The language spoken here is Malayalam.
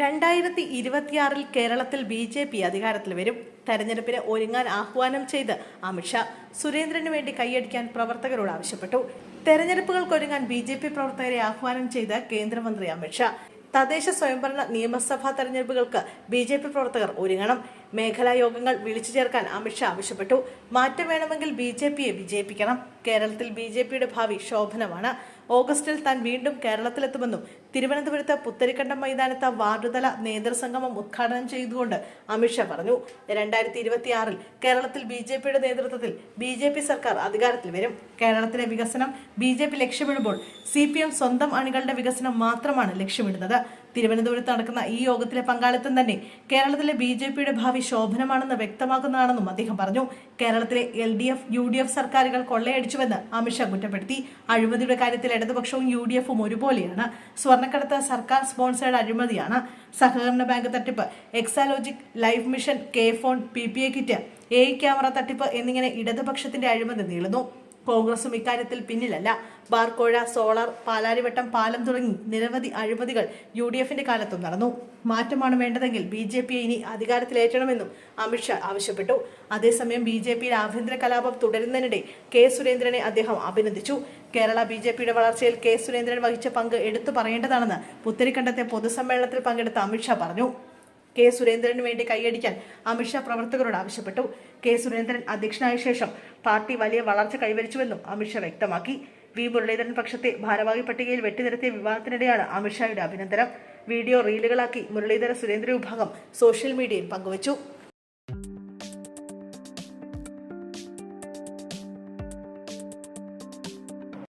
രണ്ടായിരത്തി ഇരുപത്തിയാറിൽ കേരളത്തിൽ ബി ജെ പി അധികാരത്തിൽ വരും. തെരഞ്ഞെടുപ്പിന് ഒരുങ്ങാൻ ആഹ്വാനം ചെയ്ത് അമിത്ഷാ സുരേന്ദ്രന് വേണ്ടി കൈയടിക്കാൻ പ്രവർത്തകരോട് ആവശ്യപ്പെട്ടു. തെരഞ്ഞെടുപ്പുകൾക്കൊരുങ്ങാൻ ബി ജെ പി പ്രവർത്തകരെ ആഹ്വാനം ചെയ്ത കേന്ദ്രമന്ത്രി അമിത്ഷാ തദ്ദേശ സ്വയംഭരണ നിയമസഭാ തെരഞ്ഞെടുപ്പുകൾക്ക് ബി ജെ പി പ്രവർത്തകർ ഒരുങ്ങണം. മേഖലാ യോഗങ്ങൾ വിളിച്ചു ചേർക്കാൻ അമിത്ഷാ ആവശ്യപ്പെട്ടു. മാറ്റം വേണമെങ്കിൽ ബി ജെ പിയെ വിജയിപ്പിക്കണം. കേരളത്തിൽ ബി ജെ പിയുടെ ഭാവി ശോഭനമാണ്. ഓഗസ്റ്റിൽ താൻ വീണ്ടും കേരളത്തിലെത്തുമെന്നും തിരുവനന്തപുരത്ത് പുത്തരിക്കണ്ടം മൈതാനത്ത് വാർഡുതല നേതൃസംഗമം ഉദ്ഘാടനം ചെയ്തുകൊണ്ട് അമിത്ഷാ പറഞ്ഞു. രണ്ടായിരത്തി ഇരുപത്തിയാറിൽ കേരളത്തിൽ ബി ജെ പിയുടെ നേതൃത്വത്തിൽ ബി ജെ പി സർക്കാർ അധികാരത്തിൽ വരും. കേരളത്തിലെ വികസനം ബി ജെ പി ലക്ഷ്യമിടുമ്പോൾ സി പി എം സ്വന്തം അണികളുടെ വികസനം മാത്രമാണ് ലക്ഷ്യമിടുന്നത്. തിരുവനന്തപുരത്ത് നടക്കുന്ന ഈ യോഗത്തിലെ പങ്കാളിത്തം തന്നെ കേരളത്തിലെ ബി ജെ പിയുടെ ഭാവി ശോഭനമാണെന്ന് വ്യക്തമാക്കുന്നതാണെന്നും അദ്ദേഹം പറഞ്ഞു. കേരളത്തിലെ L D F U D F സർക്കാരുകൾ കൊള്ളയടിച്ചുവെന്ന് അമിത്ഷാ കുറ്റപ്പെടുത്തി. അഴിമതിയുടെ കാര്യത്തിൽ ഇടതുപക്ഷവും യു ഡി എഫും ഒരുപോലെയാണ്. സ്വർണക്കടത്ത് സർക്കാർ സ്പോൺസേഡ് അഴിമതിയാണ് സഹകരണ ബാങ്ക് തട്ടിപ്പ്. Exalogic life mission K phone P P A kit A camera തട്ടിപ്പ് എന്നിങ്ങനെ ഇടതുപക്ഷത്തിന്റെ അഴിമതി നീളുന്നു. കോൺഗ്രസും ഇക്കാര്യത്തിൽ പിന്നിലല്ല. ബാർക്കോഴ സോളാർ പാലാരിവട്ടം പാലം തുടങ്ങി നിരവധി അഴിമതികൾ യു ഡി എഫിന്റെ കാലത്തും നടന്നു. മാറ്റമാണ് വേണ്ടതെങ്കിൽ ബി ജെ പിയെ ഇനി അധികാരത്തിലേറ്റണമെന്നും അമിത്ഷാ ആവശ്യപ്പെട്ടു. അതേസമയം ബി ജെ പിയിൽ ആഭ്യന്തര കലാപം തുടരുന്നതിനിടെ കെ സുരേന്ദ്രനെ അദ്ദേഹം അഭിനന്ദിച്ചു. കേരള ബി ജെ പിയുടെ വളർച്ചയിൽ കെ സുരേന്ദ്രൻ വഹിച്ച പങ്ക് എടുത്തു പറയേണ്ടതാണെന്ന് പുത്തരിക്കണ്ടത്തെ പൊതുസമ്മേളനത്തിൽ പങ്കെടുത്ത അമിത്ഷാ പറഞ്ഞു. കെ സുരേന്ദ്രന് വേണ്ടി കൈയടിക്കാൻ അമിത്ഷാ പ്രവർത്തകരോട് ആവശ്യപ്പെട്ടു. കെ സുരേന്ദ്രൻ അധ്യക്ഷനായ ശേഷം പാർട്ടി വലിയ വളർച്ച കൈവരിച്ചുവെന്നും അമിത്ഷാ വ്യക്തമാക്കി. വി മുരളീധരൻ പക്ഷത്തെ ഭാരവാഹി പട്ടികയിൽ വെട്ടിനിരത്തിയ വിവാദത്തിനിടെയാണ് അമിത്ഷായുടെ അഭിനന്ദനം. വീഡിയോ റീലുകളാക്കി മുരളീധര സുരേന്ദ്ര വിഭാഗം സോഷ്യൽ മീഡിയയിൽ പങ്കുവച്ചു.